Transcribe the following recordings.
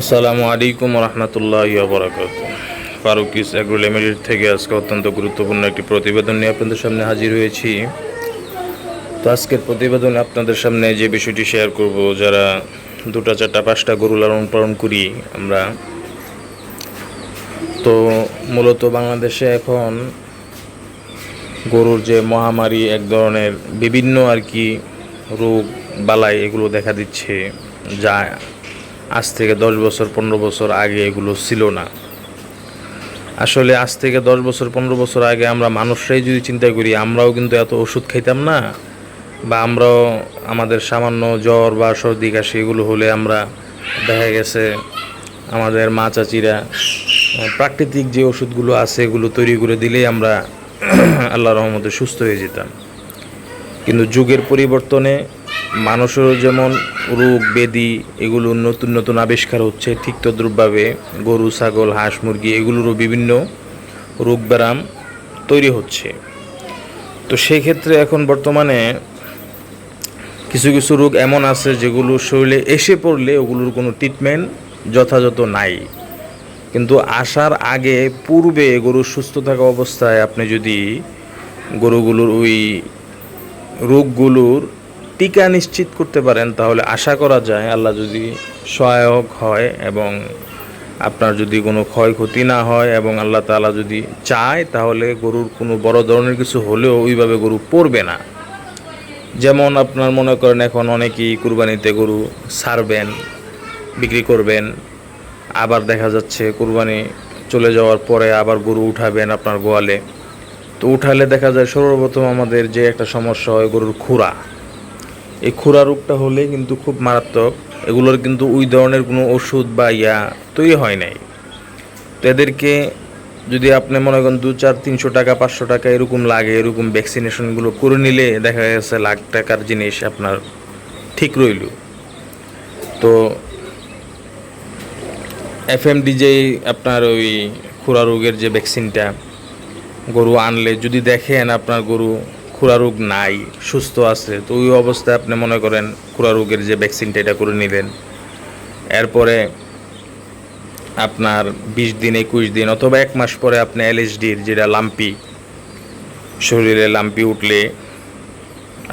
আসসালামু আলাইকুম রহমতুল্লাহ বরাকাত ফারুকিস agro limited থেকে আজকে অত্যন্ত গুরুত্বপূর্ণ একটি প্রতিবেদন নিয়ে আপনাদের সামনে হাজির হয়েছি। তো আজকের প্রতিবেদনে আপনাদের সামনে যে বিষয়টি শেয়ার করব, যারা দুটা, চারটা, পাঁচটা গরু লালন পালন করি আমরা, তো মূলত বাংলাদেশে এখন গরুর যে মহামারী, এক ধরনের বিভিন্ন আর কি রোগ, বালাই এগুলো দেখা দিচ্ছে, যা আজ থেকে দশ বছর, পনেরো বছর আগে এগুলো ছিল না। আসলে আজ থেকে দশ বছর, পনেরো বছর আগে আমরা মানুষরাই যদি চিন্তা করি, আমরাও কিন্তু এত ওষুধ খাইতাম না বা আমরাও আমাদের সামান্য জ্বর বা সর্দি, কাশি এগুলো হলে আমরা দেখা গেছে আমাদের মা চাচিরা প্রাকৃতিক যে ওষুধগুলো আছে এগুলো তৈরি করে দিলেই আমরা আল্লাহ রহমতে সুস্থ হয়ে যেতাম। কিন্তু যুগের পরিবর্তনে মানুষেরও যেমন রোগ, বেদি, এগুলো নতুন নতুন আবিষ্কার হচ্ছে, ঠিক তদ্রুপভাবে গরু, ছাগল, হাঁস, মুরগি, এগুলোরও বিভিন্ন রোগ ব্যারাম তৈরি হচ্ছে। তো সেই ক্ষেত্রে এখন বর্তমানে কিছু কিছু রোগ এমন আছে যেগুলো শরীরে এসে পড়লে ওগুলোর কোনো ট্রিটমেন্ট যথাযথ নাই। কিন্তু আসার আগে, পূর্বে গরুর সুস্থ থাকা অবস্থায় আপনি যদি গরুগুলোর ওই রোগগুলোর টিকা নিশ্চিত করতে পারেন, তাহলে আশা করা যায় আল্লাহ যদি সহায়ক হয় এবং আপনার যদি কোনো ক্ষয়ক্ষতি না হয় এবং আল্লাহ তাআলা যদি চায়, তাহলে গরুর কোনো বড় ধরনের কিছু হলেও ওইভাবে গরু পড়বে না। যেমন আপনার মনে করেন এখন অনেকেই কুরবানিতে গরু ছাড়বেন, বিক্রি করবেন, আবার দেখা যাচ্ছে কুরবানি চলে যাওয়ার পরে আবার গরু উঠাবেন আপনার গোয়ালে। তো উঠালে দেখা যায় সর্বপ্রথম আমাদের যে একটা সমস্যা হয় গরুর খুরা। এই খুরা রোগটা হলে কিন্তু খুব মারাত্মক। এগুলোর কিন্তু ওই ধরনের কোনো ওষুধ বা ইয়া তৈরি হয় নাই। তো এদেরকে যদি আপনি মনে করেন দু চার, তিনশো টাকা, পাঁচশো টাকা এরকম লাগে, এরকম ভ্যাকসিনেশনগুলো করে নিলে দেখা গেছে লাখ টাকার জিনিস আপনার ঠিক রইল। তো এফ এম যে আপনার ওই খুরা রোগের যে ভ্যাকসিনটা গরু আনলে যদি দেখেন আপনার গরু খুরা রোগ নাই, সুস্থ আছে, তো ওই অবস্থায় আপনি মনে করেন খুরা রোগের যে ভ্যাকসিনটা এটা করে নিলেন। এরপরে আপনার বিশ দিন, একুশ দিন অথবা এক মাস পরে আপনি এলএসডির যেটা লাম্পি, শরীরে লাম্পি উঠলে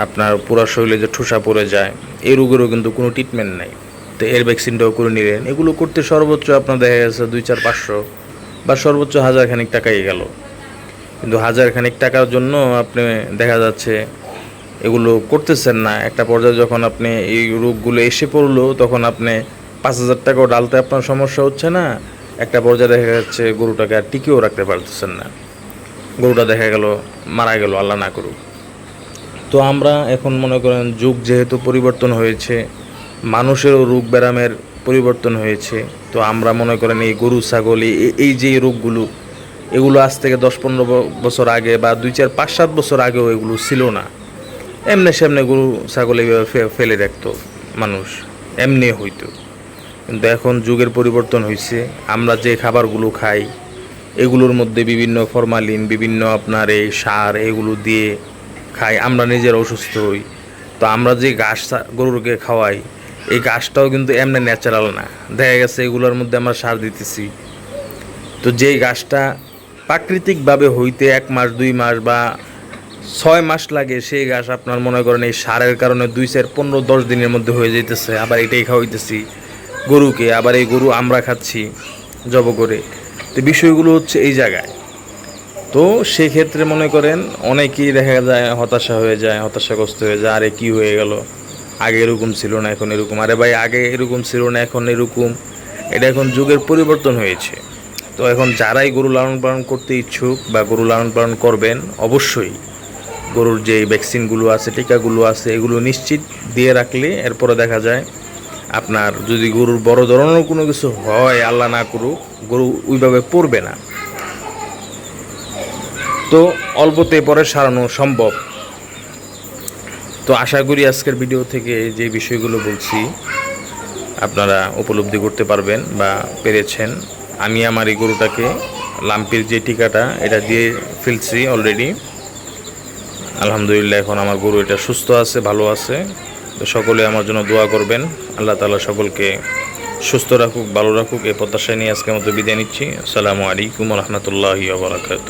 আপনার পুরা শরীরে যে ঠোসা পড়ে যায়, এই রোগেরও কিন্তু কোনো ট্রিটমেন্ট নাই। তো এর ভ্যাকসিনটাও করে নিলেন। এগুলো করতে সর্বোচ্চ আপনার দেখা গেছে দুই চার পাঁচশো বা সর্বোচ্চ হাজার খানিক টাকাই গেল। কিন্তু হাজার খানিক টাকার জন্য আপনি দেখা যাচ্ছে এগুলো করতেছেন না। একটা পর্যায়ে যখন আপনি এই রোগগুলো এসে পড়ল, তখন আপনি পাঁচ হাজার টাকাও ডালতে আপনার সমস্যা হচ্ছে না। একটা পর্যায়ে দেখা যাচ্ছে গরুটাকে আর টিকেও রাখতে পারতেছেন না। গরুটা দেখা গেল, মারা গেল, আল্লাহ না করুক। তো আমরা এখন মনে করেন যুগ যেহেতু পরিবর্তন হয়েছে, মানুষেরও রোগ ব্যারামের পরিবর্তন হয়েছে, তো আমরা মনে করেন এই গরু, ছাগল, এই যে রোগগুলো এগুলো আজ থেকে দশ পনেরো বছর আগে বা দুই চার পাঁচ সাত বছর আগেও এগুলো ছিল না। এমনি সেমনি গরু, ছাগল এইভাবে ফেলে রাখতো মানুষ, এমনি হইতো। কিন্তু এখন যুগের পরিবর্তন হয়েছে আমরা যে খাবারগুলো খাই, এগুলোর মধ্যে বিভিন্ন ফরমালিন, বিভিন্ন আপনার এই সার এগুলো দিয়ে খাই, আমরা নিজের অসুস্থ হই। তো আমরা যে ঘাস গরুকে খাওয়াই, এই ঘাসটাও কিন্তু এমনি ন্যাচারাল না। দেখা গেছে এগুলোর মধ্যে আমরা সার দিতেছি। তো যেই গাছটা প্রাকৃতিকভাবে হইতে এক মাস, দুই মাস বা ছয় মাস লাগে সেই গাছ আপনার মনে করেন এই সারের কারণে দুই চার পনেরো, দশ দিনের মধ্যে হয়ে যেতেছে আবার এটাই খাওয়াইতেছি গরুকে, আবার এই গরু আমরা খাচ্ছি জব করে। তো বিষয়গুলো হচ্ছে এই জায়গায়। তো সেই ক্ষেত্রে মনে করেন অনেকেই দেখা যায় হতাশা হয়ে যায়, হতাশাগ্রস্ত হয়ে যায়, আরে কি হয়ে গেল? আগে এরকম ছিল না, এখন এরকম। আরে ভাই, আগে এরকম ছিল না, এখন এরকম। এটা এখন যুগের পরিবর্তন হয়েছে। তো এখন যারাই গরু লালন পালন করতে ইচ্ছুক বা গরু লালন পালন করবেন, অবশ্যই গরুর যে ভ্যাকসিনগুলো আছে, টিকাগুলো আছে, এগুলো নিশ্চিত দিয়ে রাখলে এরপরে দেখা যায় আপনার যদি গরুর বড় ধরনের কোনো কিছু হয়, আল্লাহ না করুক, গরু ওইভাবে পড়বে না। তো অল্পতে পরে সারানো সম্ভব। তো আশা করি আজকের ভিডিও থেকে যে বিষয়গুলো বলছি, আপনারা উপলব্ধি করতে পারবেন বা পেরেছেন। আমি আমার এই গরুটাকে লাম্পির যে টিকাটা, এটা দিয়ে ফেলছি অলরেডি আলহামদুলিল্লাহ, এখন আমার গরু এটা সুস্থ আছে, ভালো আছে। তো সকলে আমার জন্য দোয়া করবেন। আল্লাহ তালা সকলকে সুস্থ রাখুক, ভালো রাখুক, এই প্রত্যাশা নিয়ে আজকে মতো বিদায় নিচ্ছি। আসসালামু আলাইকুম রহমতুল্লাহ বারাকাতু